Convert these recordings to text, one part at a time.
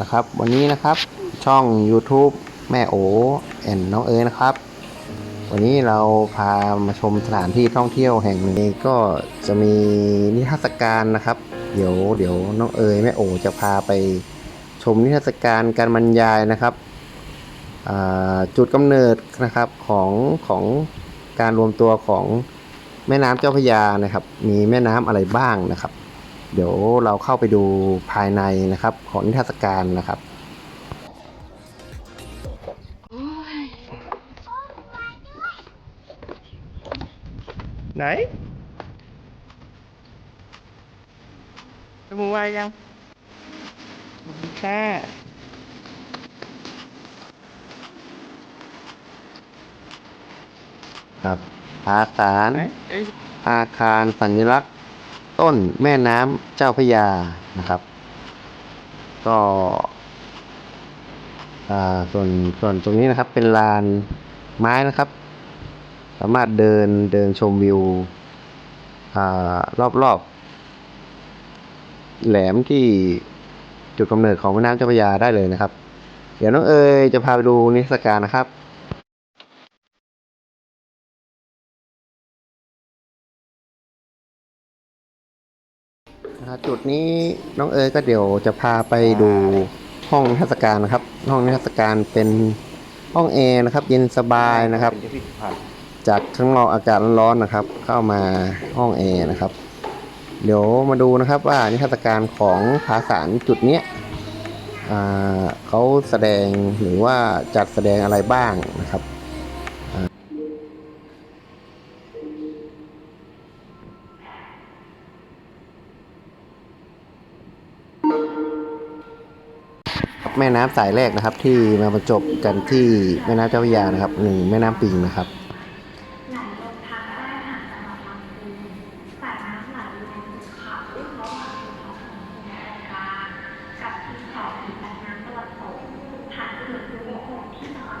นะครับ วันนี้นะครับช่อง YouTube แม่โอแอนน้องเอ๋ยนะครับ วันนี้เราพามาชมสถานที่ท่องเที่ยวแห่งหนึ่งก็จะมีนิทรรศการนะครับ เดี๋ยวเดี๋ยวน้องเอ๋ยแม่โอจะพาไปชมนิทรรศการการบรรยายนะครับจุดกำเนิดนะครับของของการรวมตัวของแม่น้ำเจ้าพระยานะครับ มีแม่น้ำอะไรบ้างนะครับ เดี๋ยวเราเข้าไปดูภายในนะครับ ของนิทรรศการนะครับไหนไปหมูวายยังแค่ครับอาคารไหนเอ้ยอาคารสัญลักษณ์ ต้นแม่น้ำเจ้าพยานะครับ ก็อ่าส่วนส่วนตรงนี้นะครับเป็นลานไม้นะครับ สามารถเดินเดินชมวิวอ่ารอบรอบแหลมที่จุดกำเนิดของแม่น้ำเจ้าพระยาได้เลยนะครับ เดี๋ยวน้องเอ๋ยจะพาไปดูนิทรรศการนะครับ นะครับจุดนี้น้องเอ๋ยก็เดี๋ยวจะพาไปดูห้องนิทรรศการนะครับ ห้องนิทรรศการเป็นห้องแอร์นะครับ เย็นสบายนะครับ เป็นพิพิธภัณฑ์จากข้างนอกอากาศร้อนๆนะครับ เข้ามาห้องแอร์นะครับ เดี๋ยวมาดูนะครับว่านิทรรศการของภาษารจุดเนี้ยอ่าเขาแสดงหรือว่าจัดแสดงอะไรบ้างนะครับ แม่น้ำสายแรกนะครับ ที่มาบรรจบกันที่แม่น้ำเจ้าพระยานะครับหนึ่งแม่น้ำปิงนะครับไหลลงทางใต้ผ่านจังหวัดลำพูนสองภูมิภาคกลางกับที่แม่น้ำตะวันตกผ่านถนนหลวงที่จังหวัด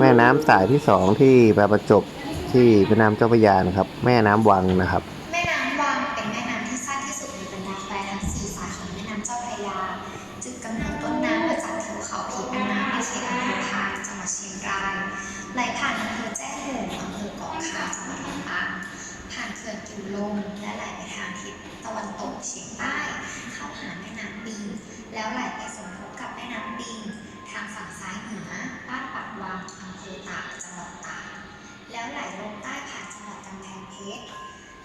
แม่น้ำสายที่สองที่มาบรรจบที่แม่น้ำเจ้าพระยานะครับ แม่น้ำวังนะครับ แม่น้ำวังเป็นแม่น้ำที่สั้นที่สุดในบรรดาแควทั้งสี่สายของแม่น้ำเจ้าพระยา จุดกำเนิดต้นน้ำมาจากทิวเขาผีแม่น้ำในเขตอำเภอพานจังหวัดเชียงรายไหลผ่านอำเภอแจ้ห่มอำเภอเกาะคาจังหวัดลำปางผ่านเขื่อนกิวลมและไหลไปทางทิศตะวันตกเฉียงใต้เข้าหาแม่น้ำปิงแล้วไหลไปสมทบกับแม่น้ำปิงทางฝั่งซ้ายเหนือบ้าน จังหวัดตากแล้วไหลลงใต้ผ่านจังหวัดกำแพงเพชร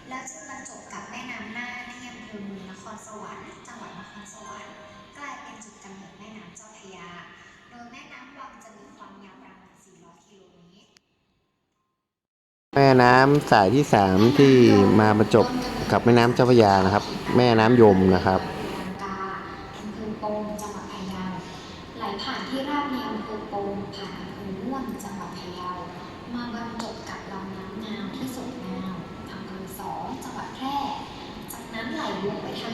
แล้วจึงบรรจบกับแม่น้ำน่านที่อำเภอเมืองนครสวรรค์จังหวัดนครสวรรค์กลายเป็นจุดกำเนิดแม่น้ำเจ้าพระยา โดยแม่น้ำวังจะมีความยาวประมาณ 400 กิโลเมตรแม่น้ำสายที่สามที่มาบรรจบกับแม่น้ำเจ้าพระยานะครับ แม่น้ำยมนะครับ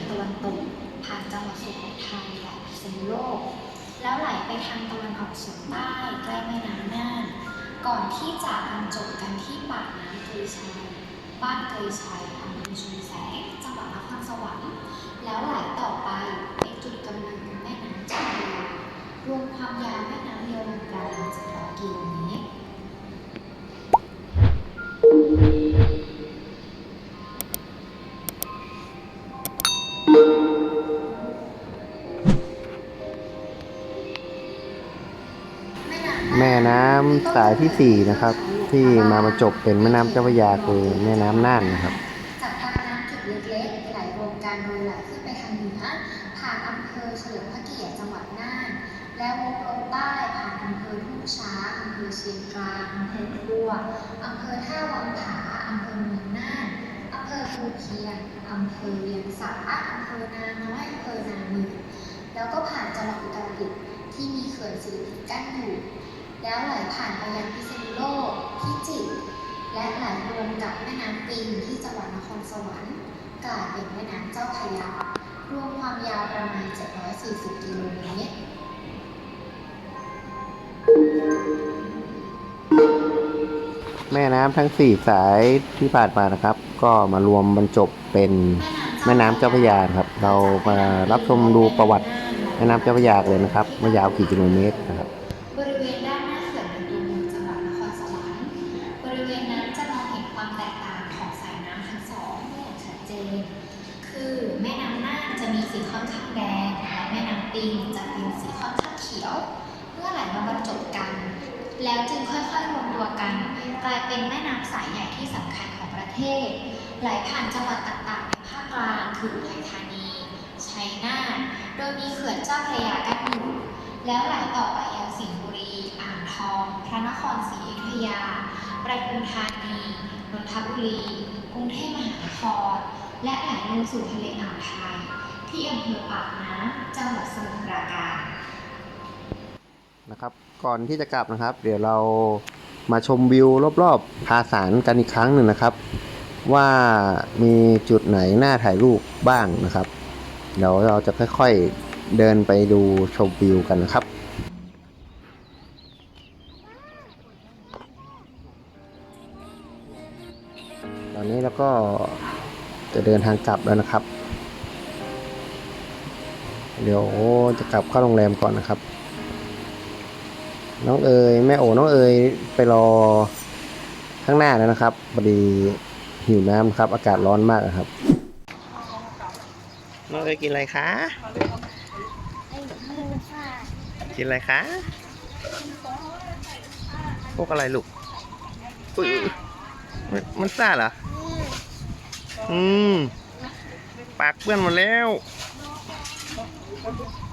ตะวันตก ผ่านจังหวัดสุโขทัยและพิษณุโลก แล้วไหลไปทางตะวันออกเฉียงใต้ใกล้แม่น้ำน่าน ก่อนที่จะบรรจบกันที่ปากน้ำเกยชัย บ้านเกยชัยอำเภอชุมแสงจังหวัดนครสวรรค์แล้วไหลต่อไปเป็นจุดกำเนิดของแม่น้ำเจ้าพระยารวมความยาวแม่น้ำยมราว700กิโลเแม่น้ำสายที่สี่นะครับ ที่มาบรรจบเป็นแม่น้ำเจ้าพระยาคือแม่น้ำน่านนะครับจากทางน้ำจุดเล็กๆไหลรวมกันโดยไหลขึ้นไปทางเหนือผ่านอำเภอเฉลิมพระเกียรติจังหวัดน่าน แล้ววกลงใต้ผ่านอำเภอทุ่งช้างอำเภอเชียงกลางอำเภอครัวอำเภอท่าวังผาอำเภอเมืองน่านอำเภอภูเพียงอำเภอเวียงสาอำเภอนาน้อยอำเภอนาเมืองแล้วก็ผ่านจังหวัดอุตรดิตถ์ที่มีเขื่อนสิริกิติ์กั้นอยู่ แล้วไหลผ่านไปยังพิษณุโลกพิจิตรและไหลรวมกับแม่น้ำปิงที่จังหวัดนครสวรรค์กลายเป็นแม่น้ำเจ้าพระยารวมความยาวประมาณ 740 กิโลเมตรแม่น้ำทั้งสี่สายที่ผ่านมานะครับ ก็มารวมบรรจบเป็นแม่น้ำเจ้าพระยาครับ เรามารับชมดูประวัติแม่น้ำเจ้าพระยาเลยนะครับว่ายาวกี่กิโลเมตรนะครับ ขียว เมื่อไหลมาบรรจบกัน แล้วจึงค่อยๆรวมตัวกัน กลายเป็นแม่น้ำสายใหญ่ที่สำคัญของประเทศ ไหลผ่านจังหวัดต่างๆในภาคกลางคืออุทัยธานีชัยนาทโดยมีเขื่อนเจ้าพระยากั้นอยู่ แล้วไหลต่อไปยังสิงห์บุรีอ่างทอง พระนครศรีอยุธยาประทุมธานีนนทบุรี กรุงเทพมหานคร และไหลลงสู่ทะเลอ่าวไทยที่อำเภอปากน้ำจังหวัดสมุทรปราการ นะครับก่อนที่จะกลับนะครับ เดี๋ยวเรามาชมวิวรอบๆภาสารกันอีกครั้งหนึ่งนะครับ ว่ามีจุดไหนน่าถ่ายรูปบ้างนะครับเดี๋ยวเราจะค่อยๆเดินไปดูชมวิวกันนะครับตอนนี้เราก็จะเดินทางกลับแล้วนะครับ เดี๋ยวจะกลับเข้าโรงแรมก่อนนะครับ น้องเอ๋ยแม่โอ๋น้องเอ๋ยไปรอข้างหน้าแล้วนะครับพอดีหิวน้ำครับ อากาศร้อนมากครับ น้องเอ๋ยกินอะไรคะกินอะไรคะพวกอะไรลูกอุ๊ยมันมันซ่าเหรอ อืม ปากเปื้อนหมดแล้ว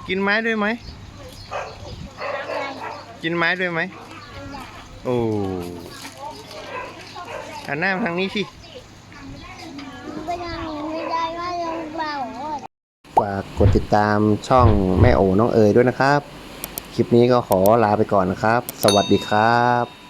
กินไม้ด้วยไหม กินไม้ด้วยไหมโอ้หันหน้ามาทางนี้สิไม่ได้ไม่ได้ว่าลงเบาฝากกดติดตามช่องแม่โอน้องเอ๋ยด้วยนะครับ คลิปนี้ก็ขอลาไปก่อนนะครับ สวัสดีครับ